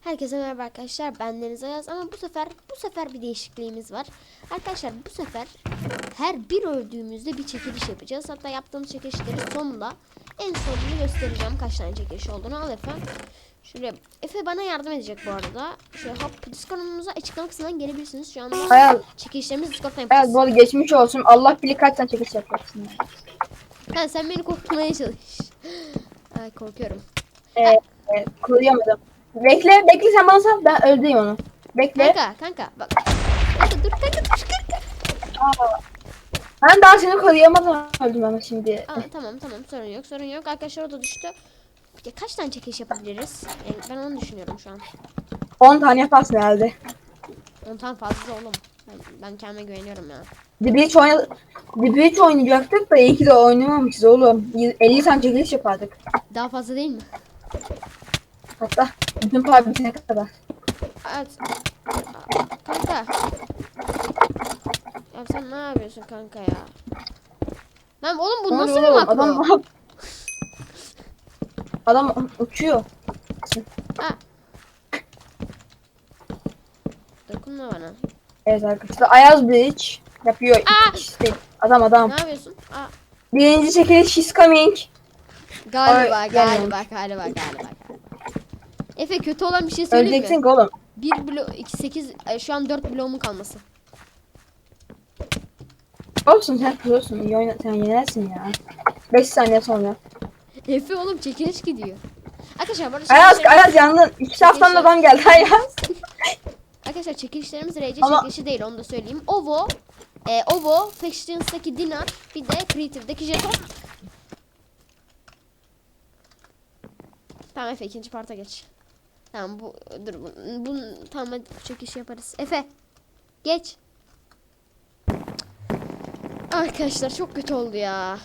Herkese merhaba arkadaşlar. Ben Deniz Ayaz ama bu sefer bu sefer bir değişikliğimiz var. Arkadaşlar bu sefer her bir öldüğümüzde bir çekiliş yapacağız. Hatta yaptığımız çekilişleri sonunda en sonunu göstereceğim kaç tane çekiliş olduğunu. Al Efe. Şöyle Efe bana yardım edecek bu arada. Şöyle hop Discord'umuza açıklama kısmından gelebilirsiniz. Şu anda Ayaz, çekilişlerimizi Discord'dan yapacağız. bu arada geçmiş olsun. Allah bilir kaç tane çekiş yapacaksın. Ha, sen beni korkutmaya çalış. Ay korkuyorum. Ee, koruyamadım. Bekle, bekle sen bana sal. Ben öldüreyim onu. Bekle. Kanka kanka bak. Kanka dur kanka dur kanka. Aa, Ben daha seni koruyamadım. Öldüm ama şimdi. Aa, tamam tamam sorun yok sorun yok. Arkadaşlar o da düştü. Ya kaç tane çekiliş yapabiliriz? Yani ben onu düşünüyorum şu an. 10 tane yaparsın herhalde. 10 tane fazla oğlum. Ben, ben kendime güveniyorum ya. Dibiç oyna Dibiç oynayacaktık da iyi ki de oynamamışız oğlum. 50 tane çekiliş yapardık. Daha fazla değil mi? Hatta bütün bitene kadar. Evet. Kanka. Ya sen ne yapıyorsun kanka ya? Lan oğlum bu nasıl bir makro? Adam, adam uçuyor. Ha. Dokunma bana. Evet arkadaşlar. Ayaz Bridge yapıyor. Aa! İşte, adam adam. Ne yapıyorsun? Aa, Birinci çekiliş she's coming. galiba, Ay, galiba, galiba, galiba, galiba. Efe kötü olan bir şey söyleyeyim mi? Öleceksin ki oğlum. 1 blo 2 8 şu an 4 bloğumun kalması. Olsun sen prosun. İyi oyna sen yenersin ya. 5 saniye sonra. Efe oğlum çekiliş gidiyor. Arkadaşlar bu arada Ayaz çekilişlerimiz- Ayaz yandın. İki taraftan da adam geldi Ayaz. Arkadaşlar çekilişlerimiz RC Ama- çekilişi değil onu da söyleyeyim. Ovo, e, Ovo, Factions'taki Dinar, bir de Creative'deki Jeton. Tamam Efe ikinci parta geç. Tamam bu dur bu, bu tamam hadi çekiliş yaparız. Efe geç. Arkadaşlar çok kötü oldu ya.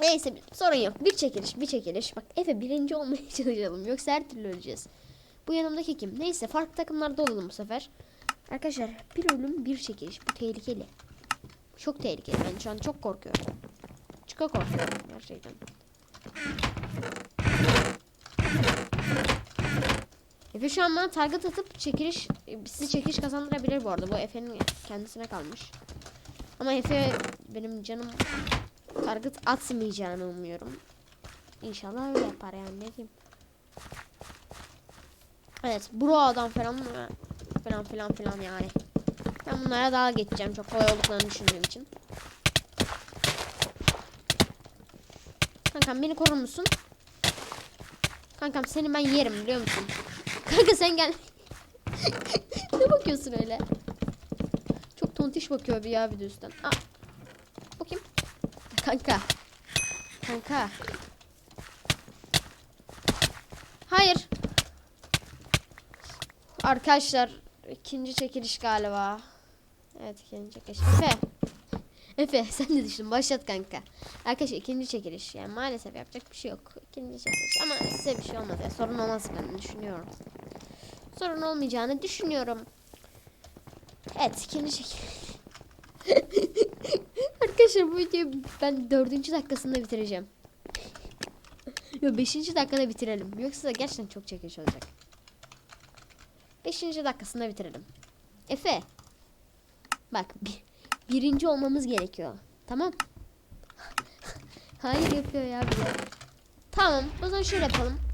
Neyse sorun yok. Bir çekiliş, bir çekiliş. Bak Efe birinci olmaya çalışalım. Yoksa her türlü öleceğiz. Bu yanımdaki kim? Neyse farklı takımlarda olalım bu sefer. Arkadaşlar bir ölüm bir çekiliş. Bu tehlikeli. Çok tehlikeli. Ben şu an çok korkuyorum. Çok korkuyorum gerçekten. Efe şu an bana target atıp çekiliş sizi çekiliş kazandırabilir bu arada. Bu Efe'nin kendisine kalmış. Ama Efe benim canım target atmayacağını umuyorum. İnşallah öyle yapar yani ne diyeyim. Evet buradan falan falan filan filan yani. Ben bunlara daha geçeceğim çok kolay olduklarını düşündüğüm için. Kankam beni korur musun? Kankam seni ben yerim biliyor musun? Kanka sen gel. ne bakıyorsun öyle? Çok tontiş bakıyor bir ya bir de üstten. Aa. Bakayım. Kanka. Kanka. Hayır. Arkadaşlar ikinci çekiliş galiba. Evet ikinci çekiliş. Efe. Efe sen de düştün başlat kanka. Arkadaşlar ikinci çekiliş yani maalesef yapacak bir şey yok. İkinci çekiliş ama size bir şey olmadı. Sorun olmaz ben düşünüyorum. Sorun olmayacağını düşünüyorum. Evet ikinci çekiliş. Arkadaşlar bu videoyu ben dördüncü dakikasında bitireceğim. Yok beşinci dakikada bitirelim. Yoksa gerçekten çok çekiş olacak. Beşinci dakikasında bitirelim. Efe. Bak bir, birinci olmamız gerekiyor. Tamam. Hayır yapıyor ya. Tamam o zaman şöyle yapalım.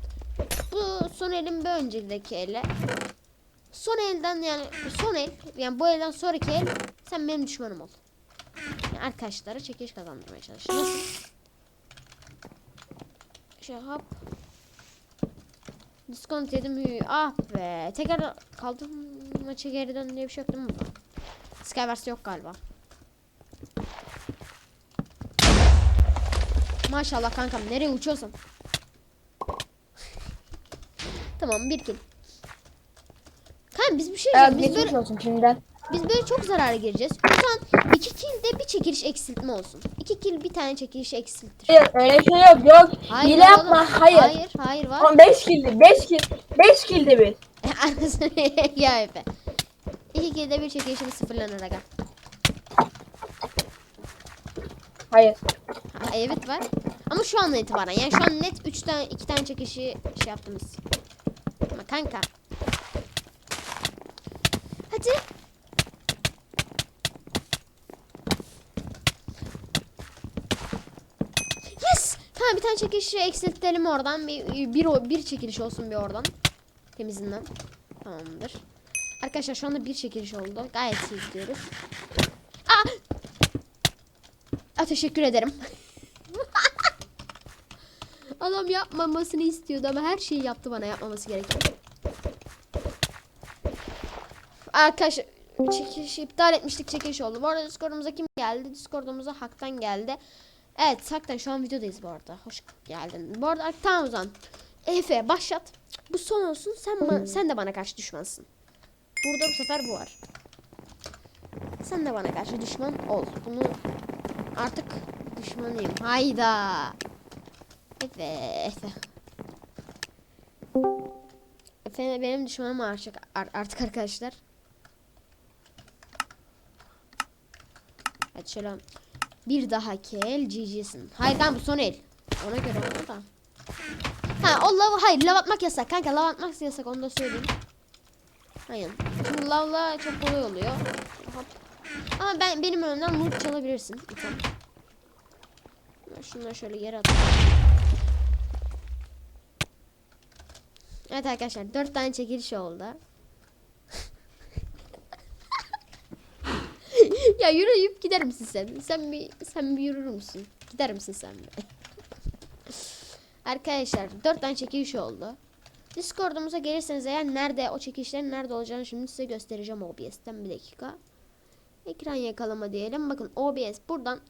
Bu son elin bir önceki ele. Son elden yani son el yani bu elden sonraki el sen benim düşmanım ol. Yani arkadaşlara çekiş kazandırmaya çalış. Şey hop. Diskont yedim. hü- Ah be. Tekrar kaldım maça geri dön diye bir şey yok değil mi? Skywars yok galiba. Maşallah kankam nereye uçuyorsun? Tamam bir kill. Kanka biz bir şey diyeceğim. Biz geçmiş böyle, olsun şimdiden. biz böyle çok zarara gireceğiz. Zaman iki kill de bir çekiliş eksiltme olsun. İki kill bir tane çekiliş eksiltir. Hayır öyle şey yok yok. Hile var yapma oğlum. hayır. Hayır hayır var. Oğlum 5 kildi 5 kill 5 kildi bir. Anasını ya Efe. İki kilde bir çekilişimiz sıfırlanır aga. Hayır. Ha, evet var. Ama şu andan itibaren yani şu an net 3 tane 2 tane çekişi şey yaptınız. Ama kanka. Hadi. Yes! Tamam bir tane çekilişi eksiltelim oradan. Bir, bir, bir çekiliş olsun bir oradan. Temizinden. Tamamdır. Arkadaşlar şu anda bir çekiliş oldu. Gayet iyi gidiyoruz. Aa! Aa, teşekkür ederim. Adam yapmamasını istiyordu ama her şeyi yaptı bana yapmaması gereken. Arkadaşlar çekilişi iptal etmiştik çekiliş oldu. Bu arada Discord'umuza kim geldi? Discord'umuza Hak'tan geldi. Evet Hak'tan şu an videodayız bu arada. Hoş geldin. Bu arada tamam o zaman. Efe başlat. Bu son olsun. Sen sen de bana karşı düşmansın. Burada bu sefer bu var. Sen de bana karşı düşman ol. Bunu artık düşmanıyım. Hayda. Efe, Efe. Efe benim düşmanım artık, ar- artık arkadaşlar. Hadi şöyle bir dahaki el GG'sin. Hayır lan bu son el. Ona göre ona da. Ha o lav hayır lav atmak yasak kanka lav atmak yasak onu da söyleyeyim. Hayır. Çünkü lavla çok kolay oluyor. Hop. Ama ben benim önümden loot çalabilirsin. Tamam. Şunları şöyle yere atalım. Evet arkadaşlar dört tane çekiliş oldu. ya yürüyüp gider misin sen? Sen bir sen bir yürür müsün? Gider misin sen bir? arkadaşlar dört tane çekiliş oldu. Discord'umuza gelirseniz eğer nerede o çekilişlerin nerede olacağını şimdi size göstereceğim OBS'ten bir dakika. Ekran yakalama diyelim. Bakın OBS buradan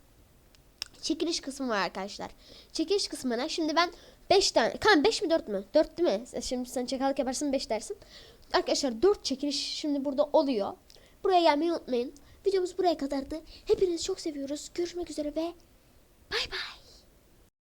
çekiliş kısmı var arkadaşlar. Çekiliş kısmına şimdi ben 5 tane. Kan 5 mi 4 mü? 4 değil mi? Şimdi sen çakallık yaparsın 5 dersin. Arkadaşlar 4 çekiliş şimdi burada oluyor. Buraya gelmeyi unutmayın. Videomuz buraya kadardı. Hepinizi çok seviyoruz. Görüşmek üzere ve bay bay.